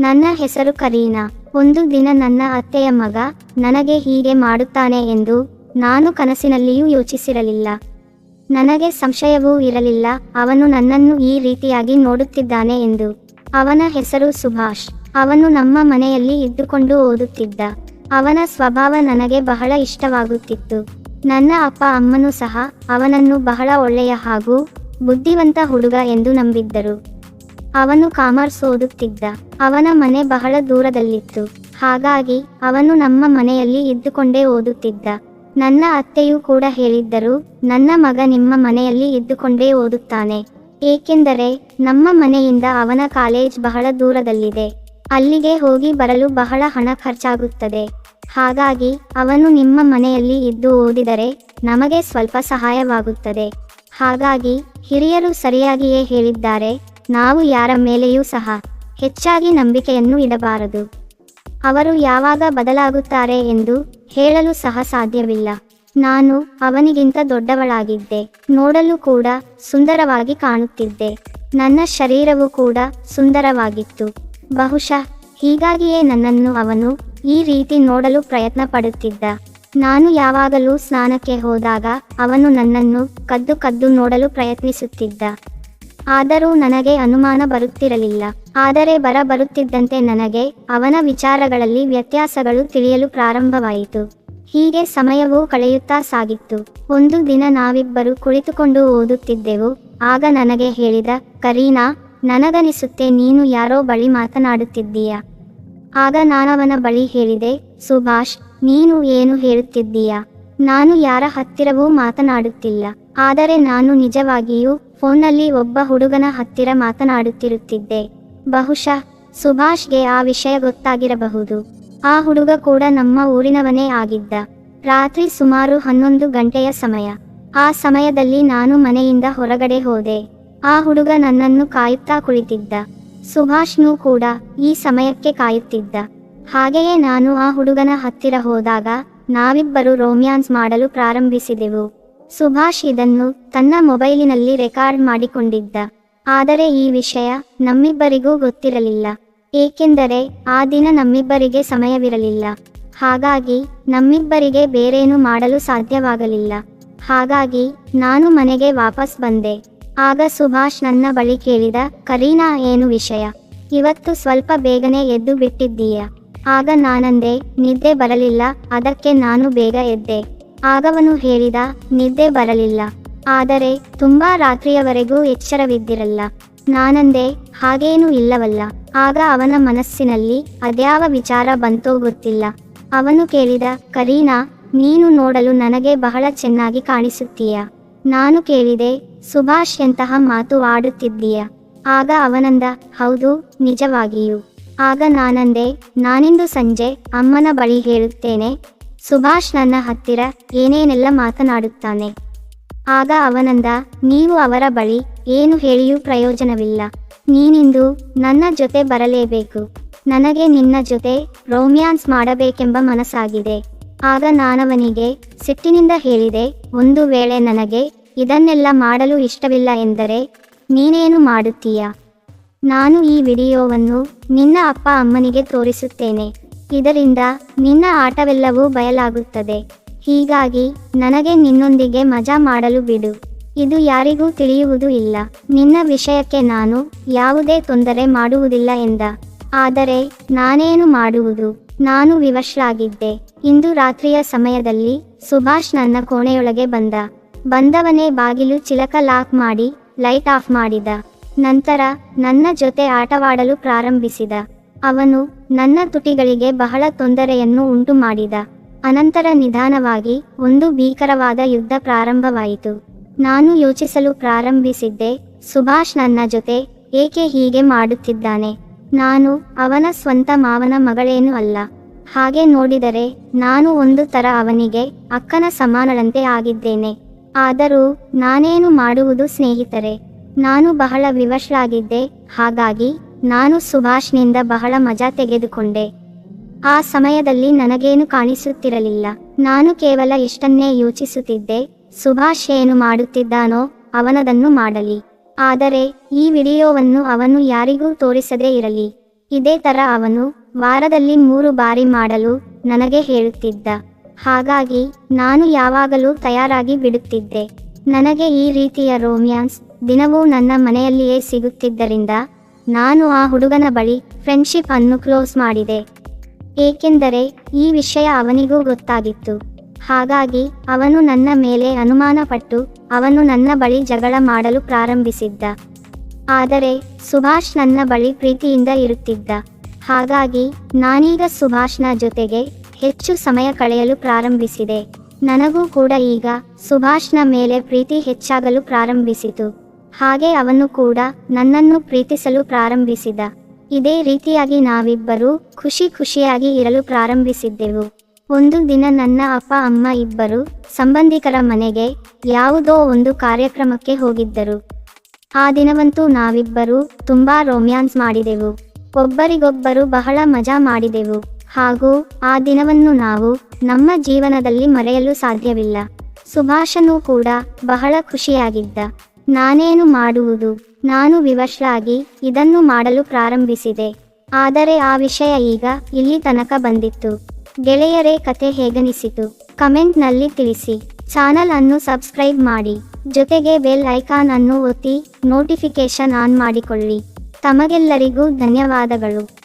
ನನ್ನ ಹೆಸರು ಕರೀನಾ. ಒಂದು ದಿನ ನನ್ನ ಅತ್ತೆಯ ಮಗ ನನಗೆ ಹೀಗೆ ಮಾಡುತ್ತಾನೆ ಎಂದು ನಾನು ಕನಸಿನಲ್ಲಿಯೂ ಯೋಚಿಸಿರಲಿಲ್ಲ. ನನಗೆ ಸಂಶಯವೂ ಇರಲಿಲ್ಲ. ಅವನು ನನ್ನನ್ನು ಈ ರೀತಿಯಾಗಿ ನೋಡುತ್ತಿದ್ದಾನೆ ಎಂದು. ಅವನ ಹೆಸರು ಸುಭಾಷ್. ಅವನು ನಮ್ಮ ಮನೆಯಲ್ಲಿ ಇದ್ದುಕೊಂಡು ಓದುತ್ತಿದ್ದ. ಅವನ ಸ್ವಭಾವ ನನಗೆ ಬಹಳ ಇಷ್ಟವಾಗುತ್ತಿತ್ತು. ನನ್ನ ಅಪ್ಪ ಅಮ್ಮನೂ ಸಹ ಅವನನ್ನು ಬಹಳ ಒಳ್ಳೆಯ ಹಾಗೂ ಬುದ್ಧಿವಂತ ಹುಡುಗ ಎಂದು ನಂಬಿದ್ದರು. ಅವನು ಕಾಮರ್ಸ್ ಓದುತ್ತಿದ್ದ ಅವನ ಮನೆ ಬಹಳ ದೂರದಲ್ಲಿತ್ತು. ಹಾಗಾಗಿ, ಅವನು ನಮ್ಮ ಮನೆಯಲ್ಲಿ ಇದ್ದುಕೊಂಡೇ ಓದುತ್ತಿದ್ದ. ನನ್ನ ಅತ್ತೆಯೂ ಕೂಡ ಹೇಳಿದ್ದರು, ನನ್ನ ಮಗ ನಿಮ್ಮ ಮನೆಯಲ್ಲಿ ಇದ್ದುಕೊಂಡೇ ಓದುತ್ತಾನೆ. ಏಕೆಂದರೆ, ನಮ್ಮ ಮನೆಯಿಂದ ಅವನ ಕಾಲೇಜ್ ಬಹಳ ದೂರದಲ್ಲಿದೆ. ಅಲ್ಲಿಗೆ ಹೋಗಿ ಬರಲು ಬಹಳ ಹಣ ಖರ್ಚಾಗುತ್ತದೆ. ಹಾಗಾಗಿ, ಅವನು ನಿಮ್ಮ ಮನೆಯಲ್ಲಿ ಇದ್ದು ಓದಿದರೆ, ನಮಗೆ ಸ್ವಲ್ಪ ಸಹಾಯವಾಗುತ್ತದೆ. ಹಾಗಾಗಿ, ಹಿರಿಯರು ಸರಿಯಾಗಿಯೇ ಹೇಳಿದ್ದಾರೆ. ನಾವು ಯಾರ ಮೇಲೆಯೂ ಸಹ ಹೆಚ್ಚಾಗಿ ನಂಬಿಕೆಯನ್ನು ಇಡಬಾರದು. ಅವರು ಯಾವಾಗ ಬದಲಾಗುತ್ತಾರೆ ಎಂದು ಹೇಳಲು ಸಹ ಸಾಧ್ಯವಿಲ್ಲ. ನಾನು ಅವನಿಗಿಂತ ದೊಡ್ಡವಳಾಗಿದ್ದೆ. ನೋಡಲು ಕೂಡ ಸುಂದರವಾಗಿ ಕಾಣುತ್ತಿದ್ದೆ. ನನ್ನ ಶರೀರವು ಕೂಡ ಸುಂದರವಾಗಿತ್ತು. ಬಹುಶಃ ಹೀಗಾಗಿಯೇ ನನ್ನನ್ನು ಅವನು ಈ ರೀತಿ ನೋಡಲು ಪ್ರಯತ್ನ ಪಡುತ್ತಿದ್ದ ನಾನು ಯಾವಾಗಲೂ ಸ್ನಾನಕ್ಕೆ ಹೋದಾಗ ಅವನು ನನ್ನನ್ನು ಕದ್ದು ಕದ್ದು ನೋಡಲು ಪ್ರಯತ್ನಿಸುತ್ತಿದ್ದ. ಆದರೂ ನನಗೆ ಅನುಮಾನ ಬರುತ್ತಿರಲಿಲ್ಲ. ಆದರೆ ಬರ ಬರುತ್ತಿದ್ದಂತೆ ನನಗೆ ಅವನ ವಿಚಾರಗಳಲ್ಲಿ ವ್ಯತ್ಯಾಸಗಳು ತಿಳಿಯಲು ಪ್ರಾರಂಭವಾಯಿತು. ಹೀಗೆ ಸಮಯವೂ ಕಳೆಯುತ್ತಾ ಸಾಗಿತ್ತು. ಒಂದು ದಿನ ನಾವಿಬ್ಬರು ಕುಳಿತುಕೊಂಡು ಓದುತ್ತಿದ್ದೆವು. ಆಗ ನನಗೆ ಹೇಳಿದ, ಕರೀನಾ, ನನಗನಿಸುತ್ತೆ ನೀನು ಯಾರೋ ಬಳಿ ಮಾತನಾಡುತ್ತಿದ್ದೀಯ? ಆಗ ನಾನವನ ಬಳಿ ಹೇಳಿದೆ, ಸುಭಾಷ್, ನೀನು ಏನು ಹೇಳುತ್ತಿದ್ದೀಯ? ನಾನು ಯಾರ ಹತ್ತಿರವೂ ಮಾತನಾಡುತ್ತಿಲ್ಲ. ಆದರೆ ನಾನು ನಿಜವಾಗಿಯೂ ಫೋನ್ನಲ್ಲಿ ಒಬ್ಬ ಹುಡುಗನ ಹತ್ತಿರ ಮಾತನಾಡುತ್ತಿರುತ್ತಿದ್ದೆ. ಬಹುಶಃ ಸುಭಾಷ್ಗೆ ಆ ವಿಷಯ ಗೊತ್ತಾಗಿರಬಹುದು. ಆ ಹುಡುಗ ಕೂಡ ನಮ್ಮ ಊರಿನವನೇ ಆಗಿದ್ದ. ರಾತ್ರಿ ಸುಮಾರು ಹನ್ನೊಂದು ಗಂಟೆಯ ಸಮಯ. ಆ ಸಮಯದಲ್ಲಿ ನಾನು ಮನೆಯಿಂದ ಹೊರಗಡೆ ಹೋದೆ. ಆ ಹುಡುಗ ನನ್ನನ್ನು ಕಾಯುತ್ತಾ ಕುಳಿತಿದ್ದ. ಸುಭಾಷ್ನೂ ಕೂಡ ಈ ಸಮಯಕ್ಕೆ ಕಾಯುತ್ತಿದ್ದ. ಹಾಗೆಯೇ ನಾನು ಆ ಹುಡುಗನ ಹತ್ತಿರ ಹೋದಾಗ ನಾವಿಬ್ಬರು ರೋಮ್ಯಾನ್ಸ್ ಮಾಡಲು ಪ್ರಾರಂಭಿಸಿದೆವು. ಸುಭಾಷ್ ಇದನ್ನು ತನ್ನ ಮೊಬೈಲಿನಲ್ಲಿ ರೆಕಾರ್ಡ್ ಮಾಡಿಕೊಂಡಿದ್ದ. ಆದರೆ ಈ ವಿಷಯ ನಮ್ಮಿಬ್ಬರಿಗೂ ಗೊತ್ತಿರಲಿಲ್ಲ. ಏಕೆಂದರೆ ಆ ದಿನ ನಮ್ಮಿಬ್ಬರಿಗೆ ಸಮಯವಿರಲಿಲ್ಲ. ಹಾಗಾಗಿ ನಮ್ಮಿಬ್ಬರಿಗೆ ಬೇರೇನು ಮಾಡಲು ಸಾಧ್ಯವಾಗಲಿಲ್ಲ. ಹಾಗಾಗಿ ನಾನು ಮನೆಗೆ ವಾಪಸ್ ಬಂದೆ. ಆಗ ಸುಭಾಷ್ ನನ್ನ ಬಳಿ ಕೇಳಿದ, ಕರೀನಾ, ಏನು ವಿಷಯ? ಇವತ್ತು ಸ್ವಲ್ಪ ಬೇಗನೆ ಎದ್ದು ಬಿಟ್ಟಿದ್ದೀಯ? ಆಗ ನಾನಂದೆ, ನಿದ್ದೆ ಬರಲಿಲ್ಲ, ಅದಕ್ಕೆ ನಾನು ಬೇಗ ಎದ್ದೆ. ಆಗವನು ಹೇಳಿದ, ನಿದ್ದೆ ಬರಲಿಲ್ಲ. ಆದರೆ, ತುಂಬಾ ರಾತ್ರಿಯವರೆಗೂ ಎಚ್ಚರವಿದ್ದಿರಲ್ಲ. ನಾನಂದೆ, ಹಾಗೇನೂ ಇಲ್ಲವಲ್ಲ. ಆಗ ಅವನ ಮನಸ್ಸಿನಲ್ಲಿ ಅದ್ಯಾವ ವಿಚಾರ ಬಂತೋ ಗೊತ್ತಿಲ್ಲ. ಅವನು ಕೇಳಿದ, ಕರೀನಾ, ನೀನು ನೋಡಲು ನನಗೆ ಬಹಳ ಚೆನ್ನಾಗಿ ಕಾಣಿಸುತ್ತೀಯ. ನಾನು ಕೇಳಿದೆ, ಸುಭಾಷ್ ಎಂತಹ ಮಾತು ಆಡುತ್ತಿದ್ದೀಯ. ಆಗ ಅವನಂದ, ಹೌದು, ನಿಜವಾಗಿಯೂ. ಆಗ ನಾನಂದೆ, ನಾನಿಂದು ಸಂಜೆ ಅಮ್ಮನ ಬಳಿ ಹೇಳುತ್ತೇನೆ ಸುಭಾಷ್ ನನ್ನ ಹತ್ತಿರ ಏನೇನೆಲ್ಲ ಮಾತನಾಡುತ್ತಾನೆ? ಆಗ ಅವನಂದ, ನೀವು ಅವರ ಬಳಿ ಏನು ಹೇಳಿಯೂ ಪ್ರಯೋಜನವಿಲ್ಲ. ನೀನಿಂದು ನನ್ನ ಜೊತೆ ಬರಲೇಬೇಕು. ನನಗೆ ನಿನ್ನ ಜೊತೆ ರೋಮ್ಯಾನ್ಸ್ ಮಾಡಬೇಕೆಂಬ ಮನಸ್ಸಾಗಿದೆ. ಆಗ ನಾನವನಿಗೆ ಸಿಟ್ಟಿನಿಂದ ಹೇಳಿದೆ, ಒಂದು ವೇಳೆ ನನಗೆ ಇದನ್ನೆಲ್ಲ ಮಾಡಲು ಇಷ್ಟವಿಲ್ಲ ಎಂದರೆ ನೀನೇನು ಮಾಡುತ್ತೀಯ? ನಾನು ಈ ವಿಡಿಯೋವನ್ನು ನಿನ್ನ ಅಪ್ಪ ಅಮ್ಮನಿಗೆ ತೋರಿಸುತ್ತೇನೆ. ಇದರಿಂದ ನಿನ್ನ ಆಟವೆಲ್ಲವೂ ಬಯಲಾಗುತ್ತದೆ. ಹೀಗಾಗಿ ನನಗೆ ನಿನ್ನೊಂದಿಗೆ ಮಜಾ ಮಾಡಲು ಬಿಡು. ಇದು ಯಾರಿಗೂ ತಿಳಿಯುವುದು ಇಲ್ಲ. ನಿನ್ನ ವಿಷಯಕ್ಕೆ ನಾನು ಯಾವುದೇ ತೊಂದರೆ ಮಾಡುವುದಿಲ್ಲ ಎಂದ. ಆದರೆ ನಾನೇನು ಮಾಡುವುದು? ನಾನು ವಿವಶರಾಗಿದ್ದೆ ಇಂದು ರಾತ್ರಿಯ ಸಮಯದಲ್ಲಿ ಸುಭಾಷ್ ನನ್ನ ಕೋಣೆಯೊಳಗೆ ಬಂದ. ಬಂದವನೇ ಬಾಗಿಲು ಚಿಲಕ ಲಾಕ್ ಮಾಡಿ, ಲೈಟ್ ಆಫ್ ಮಾಡಿದ. ನಂತರ ನನ್ನ ಜೊತೆ ಆಟವಾಡಲು ಪ್ರಾರಂಭಿಸಿದ. ಅವನು ನನ್ನ ತುಟಿಗಳಿಗೆ ಬಹಳ ತೊಂದರೆಯನ್ನು ಉಂಟು ಮಾಡಿದ ಅನಂತರ ನಿಧಾನವಾಗಿ ಒಂದು ಭೀಕರವಾದ ಯುದ್ಧ ಪ್ರಾರಂಭವಾಯಿತು. ನಾನು ಯೋಚಿಸಲು ಪ್ರಾರಂಭಿಸಿದ್ದೆ, ಸುಭಾಷ್ ನನ್ನ ಜೊತೆ ಏಕೆ ಹೀಗೆ ಮಾಡುತ್ತಿದ್ದಾನೆ? ನಾನು ಅವನ ಸ್ವಂತ ಮಾವನ ಮಗಳೇನೂ ಅಲ್ಲ. ಹಾಗೆ ನೋಡಿದರೆ ನಾನು ಒಂದು ತರ ಅವನಿಗೆ ಅಕ್ಕನ ಸಮಾನಳಂತೆ ಆಗಿದ್ದೇನೆ. ಆದರೂ ನಾನೇನು ಮಾಡುವುದು ಸ್ನೇಹಿತರೆ? ನಾನು ಬಹಳ ವಿವಶಳಾಗಿದ್ದೆ, ಹಾಗಾಗಿ ನಾನು ಸುಭಾಷ್ನಿಂದ ಬಹಳ ಮಜಾ ತೆಗೆದುಕೊಂಡೆ. ಆ ಸಮಯದಲ್ಲಿ ನನಗೇನು ಕಾಣಿಸುತ್ತಿರಲಿಲ್ಲ. ನಾನು ಕೇವಲ ಇಷ್ಟನ್ನೇ ಯೋಚಿಸುತ್ತಿದ್ದೆ, ಸುಭಾಷ್ ಏನು ಮಾಡುತ್ತಿದ್ದಾನೋ ಅವನದನ್ನು ಮಾಡಲಿ. ಆದರೆ, ಈ ವಿಡಿಯೋವನ್ನು ಅವನು ಯಾರಿಗೂ ತೋರಿಸದೇ ಇರಲಿ. ಇದೇ ತರ ಅವನು ವಾರದಲ್ಲಿ ಮೂರು ಬಾರಿ ಮಾಡಲು ನನಗೆ ಹೇಳುತ್ತಿದ್ದ. ಹಾಗಾಗಿ, ನಾನು ಯಾವಾಗಲೂ ತಯಾರಾಗಿ ಬಿಡುತ್ತಿದ್ದೆ. ನನಗೆ ಈ ರೀತಿಯ ರೋಮ್ಯಾನ್ಸ್ ದಿನವೂ ನನ್ನ ಮನೆಯಲ್ಲಿಯೇ ಸಿಗುತ್ತಿದ್ದರಿಂದ ನಾನು ಆ ಹುಡುಗನ ಬಳಿ ಫ್ರೆಂಡ್ಶಿಪ್ ಅನ್ನು ಕ್ಲೋಸ್ ಮಾಡಿದೆ. ಏಕೆಂದರೆ ಈ ವಿಷಯ ಅವನಿಗೂ ಗೊತ್ತಾಗಿತ್ತು. ಹಾಗಾಗಿ ಅವನು ನನ್ನ ಮೇಲೆ ಅನುಮಾನ ಪಟ್ಟು ಅವನು ನನ್ನ ಬಳಿ ಜಗಳ ಮಾಡಲು ಪ್ರಾರಂಭಿಸಿದ್ದ. ಆದರೆ ಸುಭಾಷ್ ನನ್ನ ಬಳಿ ಪ್ರೀತಿಯಿಂದ ಇರುತ್ತಿದ್ದ. ಹಾಗಾಗಿ ನಾನೀಗ ಸುಭಾಷ್ನ ಜೊತೆಗೆ ಹೆಚ್ಚು ಸಮಯ ಕಳೆಯಲು ಪ್ರಾರಂಭಿಸಿದೆ. ನನಗೂ ಕೂಡ ಈಗ ಸುಭಾಷ್ನ ಮೇಲೆ ಪ್ರೀತಿ ಹೆಚ್ಚಾಗಲು ಪ್ರಾರಂಭಿಸಿತು. ಹಾಗೆ ಅವನು ಕೂಡ ನನ್ನನ್ನು ಪ್ರೀತಿಸಲು ಪ್ರಾರಂಭಿಸಿದ. ಇದೇ ರೀತಿಯಾಗಿ ನಾವಿಬ್ಬರೂ ಖುಷಿ ಖುಷಿಯಾಗಿ ಇರಲು ಪ್ರಾರಂಭಿಸಿದ್ದೆವು. ಒಂದು ದಿನ ನನ್ನ ಅಪ್ಪ ಅಮ್ಮ ಇಬ್ಬರು ಸಂಬಂಧಿಕರ ಮನೆಗೆ ಯಾವುದೋ ಒಂದು ಕಾರ್ಯಕ್ರಮಕ್ಕೆ ಹೋಗಿದ್ದರು. ಆ ದಿನವಂತೂ ನಾವಿಬ್ಬರೂ ತುಂಬಾ ರೋಮ್ಯಾನ್ಸ್ ಮಾಡಿದೆವು. ಒಬ್ಬರಿಗೊಬ್ಬರು ಬಹಳ ಮಜಾ ಮಾಡಿದೆವು. ಹಾಗೂ ಆ ದಿನವನ್ನು ನಾವು ನಮ್ಮ ಜೀವನದಲ್ಲಿ ಮರೆಯಲು ಸಾಧ್ಯವಿಲ್ಲ. ಸುಭಾಷನೂ ಕೂಡ ಬಹಳ ಖುಷಿಯಾಗಿದ್ದ. ನಾನೇನು ಮಾಡುವುದು? ನಾನು ವಿವಶರಾಗಿ ಇದನ್ನು ಮಾಡಲು ಪ್ರಾರಂಭಿಸಿದೆ. ಆದರೆ ಆ ವಿಷಯ ಈಗ ಇಲ್ಲಿ ತನಕ ಬಂದಿತ್ತು. ಗೆಳೆಯರೇ ಕತೆ ಹೇಗನಿಸಿತು? ಕಮೆಂಟ್ನಲ್ಲಿ ತಿಳಿಸಿ. ಚಾನಲ್ ಅನ್ನು ಸಬ್ಸ್ಕ್ರೈಬ್ ಮಾಡಿ. ಜೊತೆಗೆ ಬೆಲ್ ಐಕಾನ್ ಅನ್ನು ಒತ್ತಿ ನೋಟಿಫಿಕೇಶನ್ ಆನ್ ಮಾಡಿಕೊಳ್ಳಿ. ತಮಗೆಲ್ಲರಿಗೂ ಧನ್ಯವಾದಗಳು.